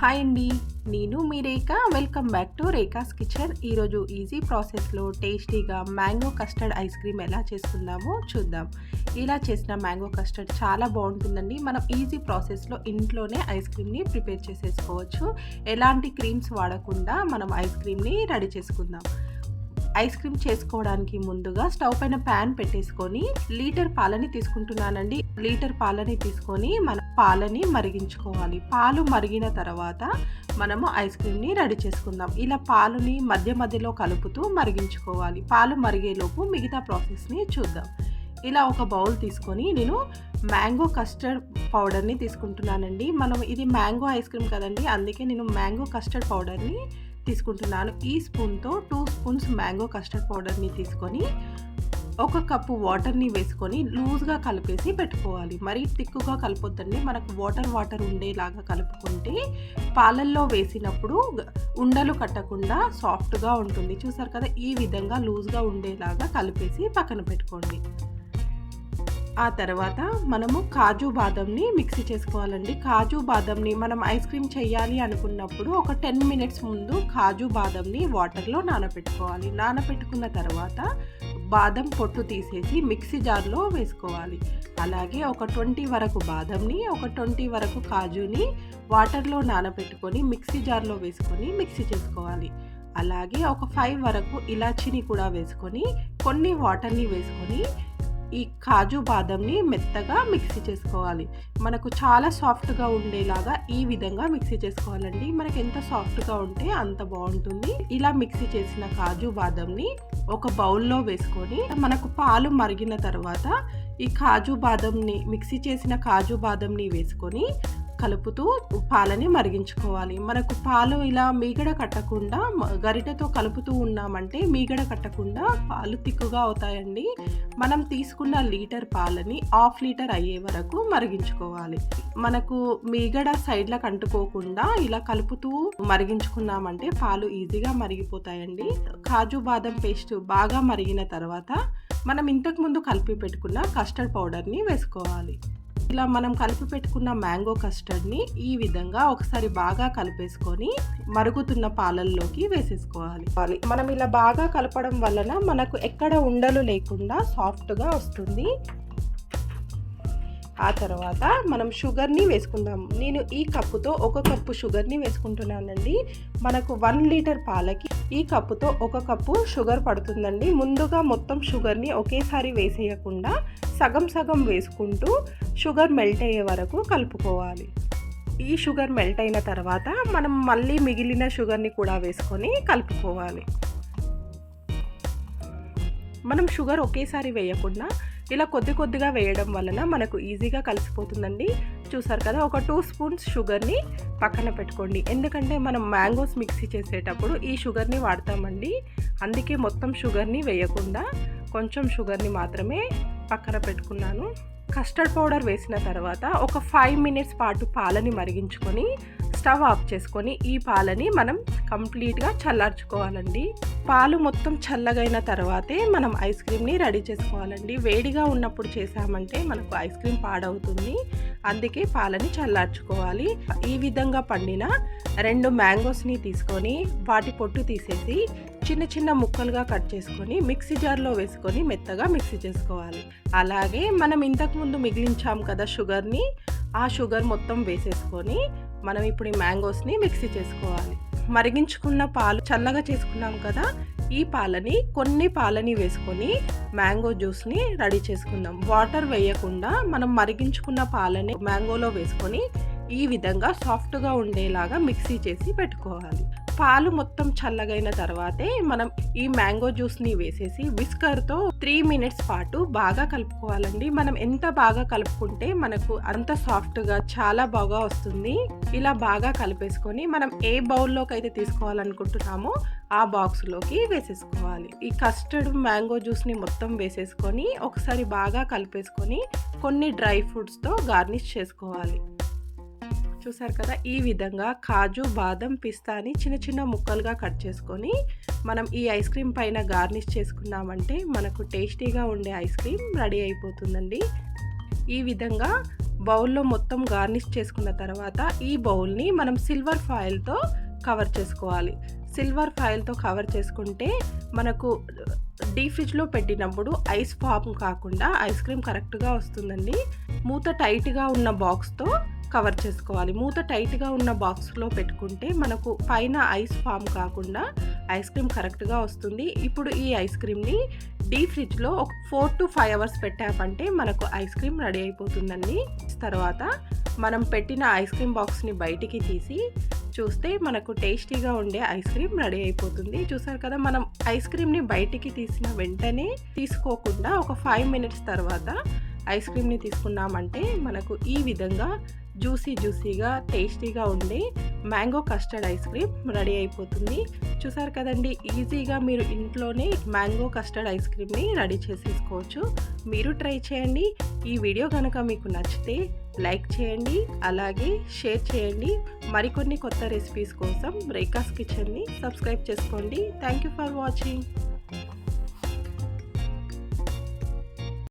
Hi అండి. నేను మీ Rekha. Welcome back to Rekha's kitchen. ఈరోజు ఈజీ ప్రాసెస్లో టేస్టీగా మ్యాంగో కస్టర్డ్ ఐస్ క్రీమ్ ఎలా చేసుకుందామో చూద్దాం. ఇలా చేసిన మ్యాంగో కస్టర్డ్ చాలా బాగుంటుందండి. మనం ఈజీ ప్రాసెస్లో ఇంట్లోనే ఐస్ క్రీమ్ని ప్రిపేర్ చేసేసుకోవచ్చు. ఎలాంటి క్రీమ్స్ వాడకుండా మనం ఐస్ క్రీమ్ని రెడీ చేసుకుందాం. ఐస్ క్రీమ్ చేసుకోవడానికి ముందుగా స్టవ్ పైన ప్యాన్ పెట్టేసుకొని లీటర్ పాలని తీసుకుంటున్నానండి. లీటర్ పాలని తీసుకొని మనం పాలని మరిగించుకోవాలి. పాలు మరిగిన తర్వాత మనము ఐస్ క్రీమ్ని రెడీ చేసుకుందాం. ఇలా పాలుని మధ్య మధ్యలో కలుపుతూ మరిగించుకోవాలి. పాలు మరిగేలోపు మిగతా ప్రాసెస్ని చూద్దాం. ఇలా ఒక బౌల్ తీసుకొని నేను మ్యాంగో కస్టర్డ్ పౌడర్ని తీసుకుంటున్నానండి. మనం ఇది మ్యాంగో ఐస్ క్రీమ్ కదండి అందుకే నేను మ్యాంగో కస్టర్డ్ పౌడర్ని తీసుకుంటున్నాను. ఈ స్పూన్తో టూ స్పూన్స్ మ్యాంగో కస్టర్డ్ పౌడర్ని తీసుకొని ఒక కప్పు వాటర్ని వేసుకొని లూజ్గా కలిపేసి పెట్టుకోవాలి. మరీ తిక్కుగా కలపొద్దండి. మనకు వాటర్ వాటర్ ఉండేలాగా కలుపుకుంటే పాలల్లో వేసినప్పుడు ఉండలు కట్టకుండా సాఫ్ట్గా ఉంటుంది. చూసారు కదా ఈ విధంగా లూజ్గా ఉండేలాగా కలిపేసి పక్కన పెట్టుకోండి. ఆ తర్వాత మనము కాజు బాదంని మిక్సీ చేసుకోవాలండి. కాజు బాదంని మనం ఐస్ క్రీమ్ చేయాలి అనుకున్నప్పుడు ఒక టెన్ మినిట్స్ ముందు కాజు బాదంని వాటర్లో నానబెట్టుకోవాలి నానబెట్టుకున్న తర్వాత బాదం పొట్టు తీసేసి మిక్సీ జార్లో వేసుకోవాలి. అలాగే ఒక ట్వంటీ వరకు బాదంని ఒక ట్వంటీ వరకు కాజుని వాటర్లో నానబెట్టుకొని మిక్సీ జార్లో వేసుకొని మిక్సీ చేసుకోవాలి. అలాగే ఒక ఫైవ్ వరకు ఇలాచీని కూడా వేసుకొని కొన్ని వాటర్ని వేసుకొని ఈ కాజు బాదంని మెత్తగా మిక్సీ చేసుకోవాలి. మనకు చాలా సాఫ్ట్గా ఉండేలాగా ఈ విధంగా మిక్సీ చేసుకోవాలండి. మనకి ఎంత సాఫ్ట్గా ఉంటే అంత బాగుంటుంది. ఇలా మిక్సీ చేసిన కాజు బాదంని ఒక బౌల్లో వేసుకొని మనకు పాలు మరిగిన తర్వాత ఈ కాజు బాదంని మిక్సీ చేసిన కాజు బాదంని వేసుకొని కలుపుతూ పాలని మరిగించుకోవాలి. మనకు పాలు ఇలా మీగడ కట్టకుండా గరిటెతో కలుపుతూ ఉన్నామంటే మీగడ కట్టకుండా పాలు తిక్కుగా అవుతాయండి. మనం తీసుకున్న లీటర్ పాలని హాఫ్ లీటర్ అయ్యే వరకు మరిగించుకోవాలి. మనకు మీగడ సైడ్లకు అంటుకోకుండా ఇలా కలుపుతూ మరిగించుకున్నామంటే పాలు ఈజీగా మరిగిపోతాయండి. కాజు బాదం పేస్ట్ బాగా మరిగిన తర్వాత మనం ఇంతకుముందు కలిపి పెట్టుకున్న కస్టర్డ్ పౌడర్ని వేసుకోవాలి. ఇలా మనం కలిపి పెట్టుకున్న మ్యాంగో కస్టర్డ్ని ఈ విధంగా ఒకసారి బాగా కలిపేసుకొని మరుగుతున్న పాలల్లోకి వేసేసుకోవాలి. మనం ఇలా బాగా కలపడం వలన మనకు ఎక్కడ ఉండలు లేకుండా సాఫ్ట్గా వస్తుంది. ఆ తర్వాత మనం షుగర్ని వేసుకుందాం. నేను ఈ కప్పుతో ఒక కప్పు షుగర్ని వేసుకుంటున్నానండి. మనకు వన్ లీటర్ పాలకి ఈ కప్పుతో ఒక కప్పు షుగర్ పడుతుందండి. ముందుగా మొత్తం షుగర్ని ఒకేసారి వేసేయకుండా సగం సగం వేసుకుంటూ షుగర్ మెల్ట్ అయ్యే వరకు కలుపుకోవాలి. ఈ షుగర్ మెల్ట్ అయిన తర్వాత మనం మళ్ళీ మిగిలిన షుగర్ని కూడా వేసుకొని కలుపుకోవాలి. మనం షుగర్ ఒకేసారి వేయకుండా ఇలా కొద్ది కొద్దిగా వేయడం వలన మనకు ఈజీగా కలిసిపోతుందండి. చూసారు కదా ఒక టూ స్పూన్స్ షుగర్ని పక్కన పెట్టుకోండి. ఎందుకంటే మనం మ్యాంగోస్ మిక్సీ చేసేటప్పుడు ఈ షుగర్ని వాడతామండి. అందుకే మొత్తం షుగర్ని వేయకుండా కొంచెం షుగర్ని మాత్రమే పక్కన పెట్టుకున్నాను. కస్టర్డ్ పౌడర్ వేసిన తర్వాత ఒక ఫైవ్ మినిట్స్ పాటు పాలని మరిగించుకొని స్టవ్ ఆఫ్ చేసుకొని ఈ పాలని మనం కంప్లీట్గా చల్లార్చుకోవాలండి. పాలు మొత్తం చల్లగైన తర్వాతే మనం ఐస్ క్రీమ్ని రెడీ చేసుకోవాలండి. వేడిగా ఉన్నప్పుడు చేసామంటే మనకు ఐస్ క్రీమ్ పాడవుతుంది. అందుకే పాలని చల్లార్చుకోవాలి. ఈ విధంగా పండిన రెండు మ్యాంగోస్ని తీసుకొని వాటి పొట్టు తీసేసి చిన్న చిన్న ముక్కలుగా కట్ చేసుకొని మిక్సీ జార్లో వేసుకొని మెత్తగా మిక్సీ చేసుకోవాలి. అలాగే మనం ఇంతకుముందు మిగిలించాం కదా షుగర్ని ఆ షుగర్ మొత్తం వేసేసుకొని మనం ఇప్పుడు ఈ మ్యాంగోస్ని మిక్సీ చేసుకోవాలి. మరిగించుకున్న పాలు చల్లగా చేసుకున్నాం కదా ఈ పాలని కొన్ని పాలని వేసుకొని మ్యాంగో జ్యూస్ని రెడీ చేసుకుందాం. వాటర్ వేయకుండా మనం మరిగించుకున్న పాలని మ్యాంగోలో వేసుకొని ఈ విధంగా సాఫ్ట్గా ఉండేలాగా మిక్సీ చేసి పెట్టుకోవాలి. పాలు మొత్తం చల్లగైన తర్వాతే మనం ఈ మ్యాంగో జ్యూస్ని వేసేసి విస్కర్తో త్రీ మినిట్స్ పాటు బాగా కలుపుకోవాలండి. మనం ఎంత బాగా కలుపుకుంటే మనకు అంత సాఫ్ట్గా చాలా బాగా వస్తుంది. ఇలా బాగా కలిపేసుకొని మనం ఏ బౌల్లోకి అయితే తీసుకోవాలనుకుంటున్నామో ఆ బాక్స్లోకి వేసేసుకోవాలి. ఈ కస్టర్డ్ మ్యాంగో జ్యూస్ని మొత్తం వేసేసుకొని ఒకసారి బాగా కలిపేసుకొని కొన్ని డ్రై ఫ్రూట్స్తో గార్నిష్ చేసుకోవాలి. చూసారు కదా? ఈ విధంగా కాజు బాదం పిస్తాని చిన్న చిన్న ముక్కలుగా కట్ చేసుకొని మనం ఈ ఐస్ క్రీమ్ పైన గార్నిష్ చేసుకున్నామంటే మనకు టేస్టీగా ఉండే ఐస్ క్రీమ్ రెడీ అయిపోతుందండి. ఈ విధంగా బౌల్లో మొత్తం గార్నిష్ చేసుకున్న తర్వాత ఈ బౌల్ని మనం సిల్వర్ ఫాయిల్తో కవర్ చేసుకోవాలి. సిల్వర్ ఫాయిల్తో కవర్ చేసుకుంటే మనకు డీ ఫ్రిడ్జ్లో పెట్టినప్పుడు ఐస్ ఫామ్ కాకుండా ఐస్ క్రీమ్ కరెక్ట్గా వస్తుందండి. మూత టైట్గా ఉన్న బాక్స్తో కవర్ చేసుకోవాలి. మూత టైట్గా ఉన్న బాక్స్లో పెట్టుకుంటే మనకు పైన ఐస్ ఫామ్ కాకుండా ఐస్ క్రీమ్ కరెక్ట్గా వస్తుంది. ఇప్పుడు ఈ ఐస్ క్రీమ్ని డీ ఫ్రిడ్జ్లో ఒక ఫోర్ టు ఫైవ్ అవర్స్ పెట్టామంటే మనకు ఐస్ క్రీమ్ రెడీ అయిపోతుందండి. తర్వాత మనం పెట్టిన ఐస్ క్రీమ్ బాక్స్ని బయటికి తీసి చూస్తే మనకు టేస్టీగా ఉండే ఐస్ క్రీమ్ రెడీ అయిపోతుంది. చూసారు కదా మనం ఐస్ క్రీమ్ని బయటికి తీసిన వెంటనే తీసుకోకుండా ఒక ఫైవ్ మినిట్స్ తర్వాత ఐస్ క్రీమ్ని తీసుకున్నామంటే మనకు ఈ విధంగా జ్యూసీ జ్యూసీగా టేస్టీగా ఉండే mango custard ice cream ready అయిపోతుంది. చూసారు కదండి ఈజీగా మీరు ఇంట్లోనే మ్యాంగో కస్టర్డ్ ఐస్ క్రీమ్ని రెడీ చేసేసుకోవచ్చు. మీరు ట్రై చేయండి. ఈ వీడియో కనుక మీకు నచ్చితే లైక్ చేయండి అలాగే షేర్ చేయండి. మరికొన్ని కొత్త రెసిపీస్ కోసం రేఖాస్ కిచెన్ని సబ్స్క్రైబ్ చేసుకోండి. Thank you for watching.